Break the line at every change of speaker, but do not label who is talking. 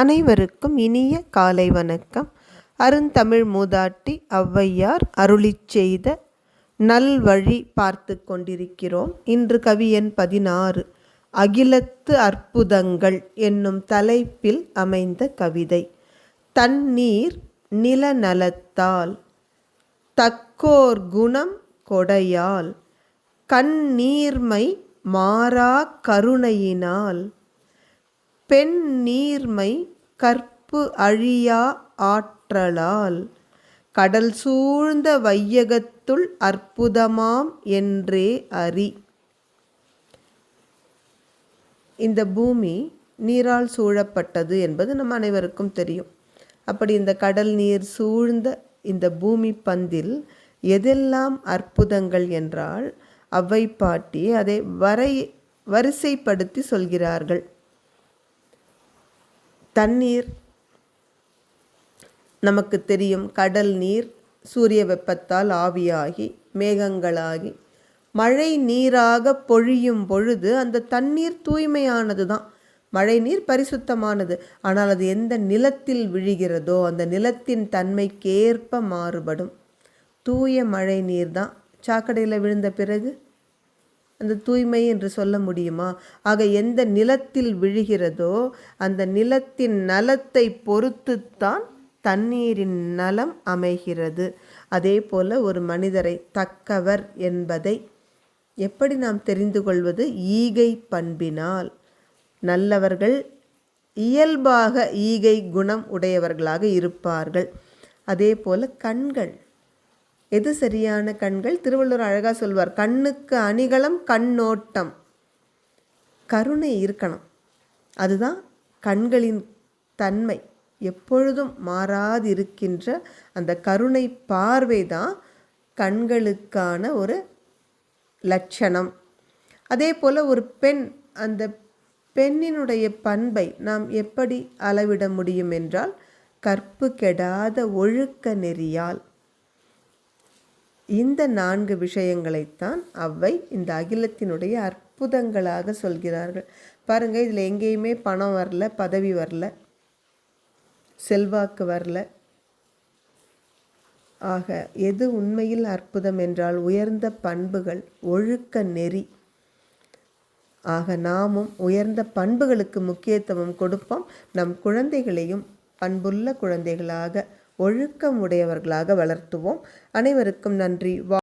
அனைவருக்கும் இனிய காலை வணக்கம். அருந்தமிழ் மூதாட்டி ஔவையார் அருளிச் செய்த நல்வழி பார்த்து கொண்டிருக்கிறோம். இன்று கவியன் பதினாறு. அகிலத்து அற்புதங்கள் என்னும் தலைப்பில் அமைந்த கவிதை. தண்ணீர் நிலநலத்தால் தக்கோர் குணம் கொடையால் கண்ணீர்மை மாறா கருணையினால் பெண் நீர்மை கற்பு அழியா ஆற்றலால் கடல் சூழ்ந்த வையகத்துள் அற்புதமாம் என்றே அறி இந்த பூமி நீரால் சூழப்பட்டது என்பது நம் அனைவருக்கும் தெரியும். அப்படி இந்த கடல் நீர் சூழ்ந்த இந்த பூமி பந்தில் எதெல்லாம் அற்புதங்கள் என்றால் அவ்வை பாட்டி அதை வரை வரிசைப்படுத்தி சொல்கிறார்கள். தண்ணீர். நமக்கு தெரியும் கடல் நீர் சூரிய வெப்பத்தால் ஆவியாகி மேகங்களாகி மழை நீராக பொழியும் பொழுது அந்த தண்ணீர் தூய்மையானது தான் மழை நீர் பரிசுத்தமானது. ஆனால் அது எந்த நிலத்தில் விழுகிறதோ அந்த நிலத்தின் தன்மைக்கேற்ப மாறுபடும். தூய மழை நீர் தான் சாக்கடையில் விழுந்த பிறகு அந்த தூய்மை என்று சொல்ல முடியுமா? ஆக எந்த நிலத்தில் விழுகிறதோ அந்த நிலத்தின் நலத்தை பொறுத்துத்தான் தண்ணீரின் நலம் அமைகிறது. அதே போல ஒரு மனிதரை தக்கவர் என்பதை எப்படி நாம் தெரிந்து கொள்வது? ஈகை பண்பினால். நல்லவர்கள் இயல்பாக ஈகை குணம் உடையவர்களாக இருப்பார்கள். அதே போல கண்கள். எது சரியான கண்கள்? திருவள்ளுவர் அழகாக சொல்வார் கண்ணுக்கு அணிகலம் கண்ணோட்டம். கருணை இருக்கணும். அதுதான் கண்களின் தன்மை. எப்பொழுதும் மாறாதிருக்கின்ற அந்த கருணை பார்வை தான் கண்களுக்கான ஒரு லட்சணம். அதே போல் ஒரு பெண் அந்த பெண்ணினுடைய பண்பை நாம் எப்படி அளவிட முடியும் என்றால் கற்பு கெடாத ஒழுக்க நெறியால். இந்த நான்கு விஷயங்களைத்தான் அவை இந்த அகிலத்தினுடைய அற்புதங்களாக சொல்கிறார்கள். பாருங்கள் இதில் எங்கேயுமே பணம் வரல பதவி வரல செல்வாக்கு வரல. ஆக எது உண்மையில் அற்புதம் என்றால் உயர்ந்த பண்புகள் ஒழுக்க நெறி. ஆக நாமும் உயர்ந்த பண்புகளுக்கு முக்கியத்துவம் கொடுப்போம். நம் குழந்தைகளையும் பண்புள்ள குழந்தைகளாக ஒழுக்கம் உடையவர்களாக வளர்த்துவோம். அனைவருக்கும் நன்றி. வா